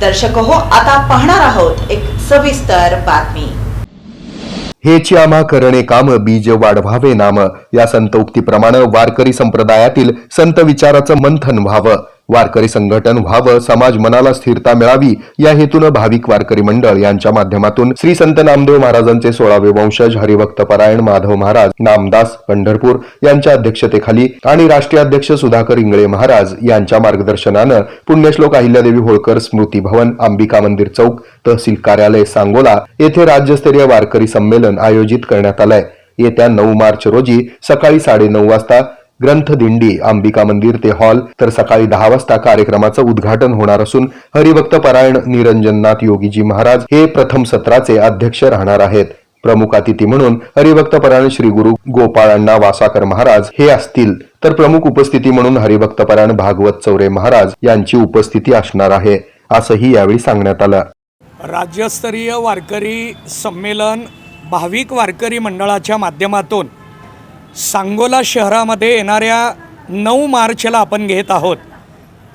दर्शक हो आता पाहणार आहोत एक सविस्तर बातमी. हे आम्हा करणे काम बीज वाढवावे नाम. या संत उक्तीप्रमाणे वारकरी संप्रदायातील संत विचाराचं मंथन व्हावं. वारकरी संघटन व्हावं समाज मनाला स्थिरता मिळावी या हेतून भाविक वारकरी मंडळ यांच्या माध्यमातून श्री संत नामदेव महाराजांचे सोळावे वंशज हरिभक्त परायण माधव महाराज नामदास पंढरपूर यांच्या अध्यक्षतेखाली आणि राष्ट्रीय अध्यक्ष सुधाकर इंगळे महाराज यांच्या मार्गदर्शनानं पुण्यश्लोक अहिल्यादेवी होळकर स्मृती भवन अंबिका मंदिर चौक तहसील कार्यालय सांगोला येथे राज्यस्तरीय वारकरी संमेलन आयोजित करण्यात आलंय. येत्या नऊ मार्च रोजी सकाळी साडेनऊ वाजता ग्रंथदिंडी अंबिका मंदिर ते हॉल तर सकाळी दहा वाजता कार्यक्रमाचं उद्घाटन होणार असून हरिभक्त परायण निरंजननाथ योगीजी महाराज हे प्रथम सत्राचे अध्यक्ष राहणार आहेत. प्रमुख अतिथी म्हणून हरिभक्त परायण श्री गुरु गोपाळांना वासाकर महाराज हे असतील. तर प्रमुख उपस्थिती म्हणून हरिभक्त परायण भागवत चौरे महाराज यांची उपस्थिती असणार आहे असंही यावेळी सांगण्यात आलं. राज्यस्तरीय वारकरी संमेलन भाविक वारकरी मंडळाच्या माध्यमातून सांगोला शहरामध्ये येणाऱ्या नऊ मार्चला आपण घेत आहोत.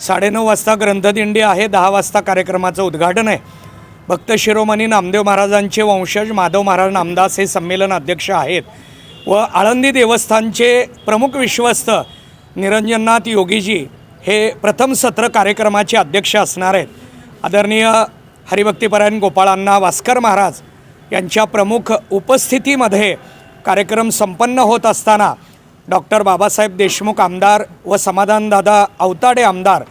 साडेनऊ वाजता ग्रंथदिंडी आहे. दहा वाजता कार्यक्रमाचं उद्घाटन आहे. भक्त शिरोमणी नामदेव महाराजांचे वंशज माधव महाराज नामदास हे संमेलन अध्यक्ष आहेत व आळंदी देवस्थानचे प्रमुख विश्वस्त निरंजननाथ योगीजी हे प्रथम सत्र कार्यक्रमाचे अध्यक्ष असणार आहेत. आदरणीय हरिभक्तीपरायण गोपाळांना वास्कर महाराज यांच्या प्रमुख उपस्थितीमध्ये कार्यक्रम संपन्न होत असताना डॉक्टर बाबासाहेब देशमुख आमदार व समाधानदादा अवताडे आमदार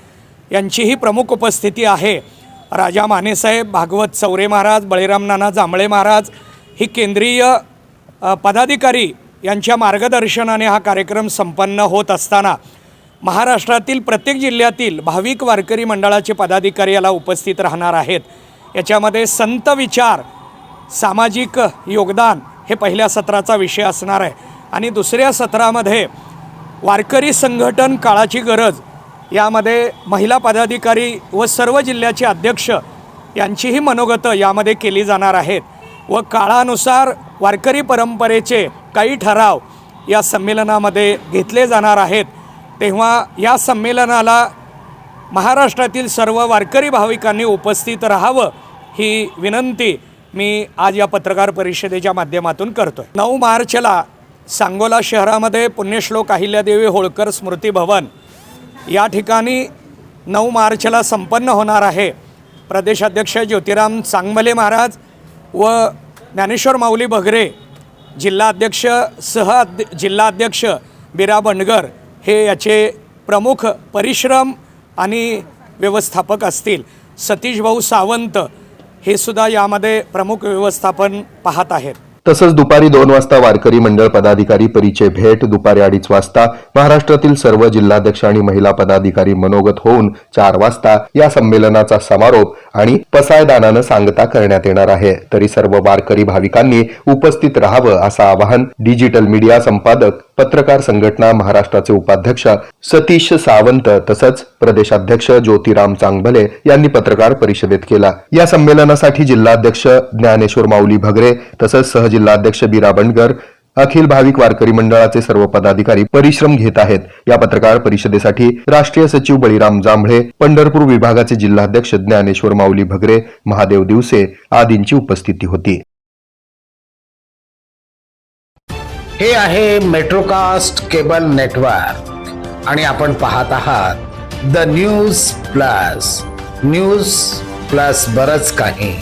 यांचीही प्रमुख उपस्थिती आहे. राजा मानेसाहेब भागवत चौरे महाराज बळीराम नाना जांभळे महाराज ही केंद्रीय पदाधिकारी यांच्या मार्गदर्शनाने हा कार्यक्रम संपन्न होत असताना महाराष्ट्रातील प्रत्येक जिल्ह्यातील भाविक वारकरी मंडळाचे पदाधिकारी याला उपस्थित राहणार आहेत. याच्यामध्ये संत विचार सामाजिक योगदान हे पहिल्या सत्राचा विषय असणार आहे. आणि दुसऱ्या सत्रामध्ये वारकरी संघटन काळाची गरज यामध्ये महिला पदाधिकारी व सर्व जिल्ह्याचे अध्यक्ष यांचीही मनोगतं यामध्ये केली जाणार आहेत व काळानुसार वारकरी परंपरेचे काही ठराव या संमेलनामध्ये घेतले जाणार आहेत. तेव्हा या संमेलनाला महाराष्ट्रातील सर्व वारकरी भाविकांनी उपस्थित राहावं ही विनंती मी आज या पत्रकार परिषदेच्या माध्यमातून करतो आहे नऊ मार्चला सांगोला शहरामध्ये पुण्यश्लोक अहिल्यादेवी होळकर स्मृती भवन या ठिकाणी नऊ मार्चला संपन्न होणार आहे. प्रदेशाध्यक्ष ज्योतिराम चांगमले महाराज व ज्ञानेश्वर माऊली बगरे जिल्हाध्यक्ष सह जिल्हाध्यक्ष बिरा बंडगर हे याचे प्रमुख परिश्रम आणि व्यवस्थापक असतील. सतीश भाऊ सावंत हे सुद्धा यामध्ये प्रमुख व्यवस्थापन पाहत आहेत. तसंच दुपारी दोन वाजता वारकरी मंडळ पदाधिकारी परिचय भेट दुपारी अडीच वाजता महाराष्ट्रातील सर्व जिल्हाध्यक्ष आणि महिला पदाधिकारी मनोगत होऊन चार वाजता या संमेलनाचा समारोप आणि पसायदानानं सांगता करण्यात येणार आहे. तरी सर्व वारकरी भाविकांनी उपस्थित राहावं असं आवाहन डिजिटल मीडिया संपादक पत्रकार संघटना महाराष्ट्राचे उपाध्यक्ष सतीश सावंत तसंच प्रदेशाध्यक्ष ज्योतिराम चांगभले यांनी पत्रकार परिषदेत केला. या संमेलनासाठी जिल्हाध्यक्ष ज्ञानेश्वर माऊली भगरे तसंच जिल्हाध्यक्ष बीरा बंडगर अखिल भाविक वारकरी मंडळाचे सर्व पदाधिकारी परिश्रम घेत आहेत. या पत्रकार परिषदेसाठी राष्ट्रीय सचिव बळीराम जांभळे पंढरपूर विभागाचे जिल्हाध्यक्ष ज्ञानेश्वर माऊली भगरे महादेव दिवसे आदींची उपस्थिती होती. हे आहे मेट्रोकास्ट केबल नेटवर्क आणि आपण पाहत आहात the news plus. News plus बरच काही.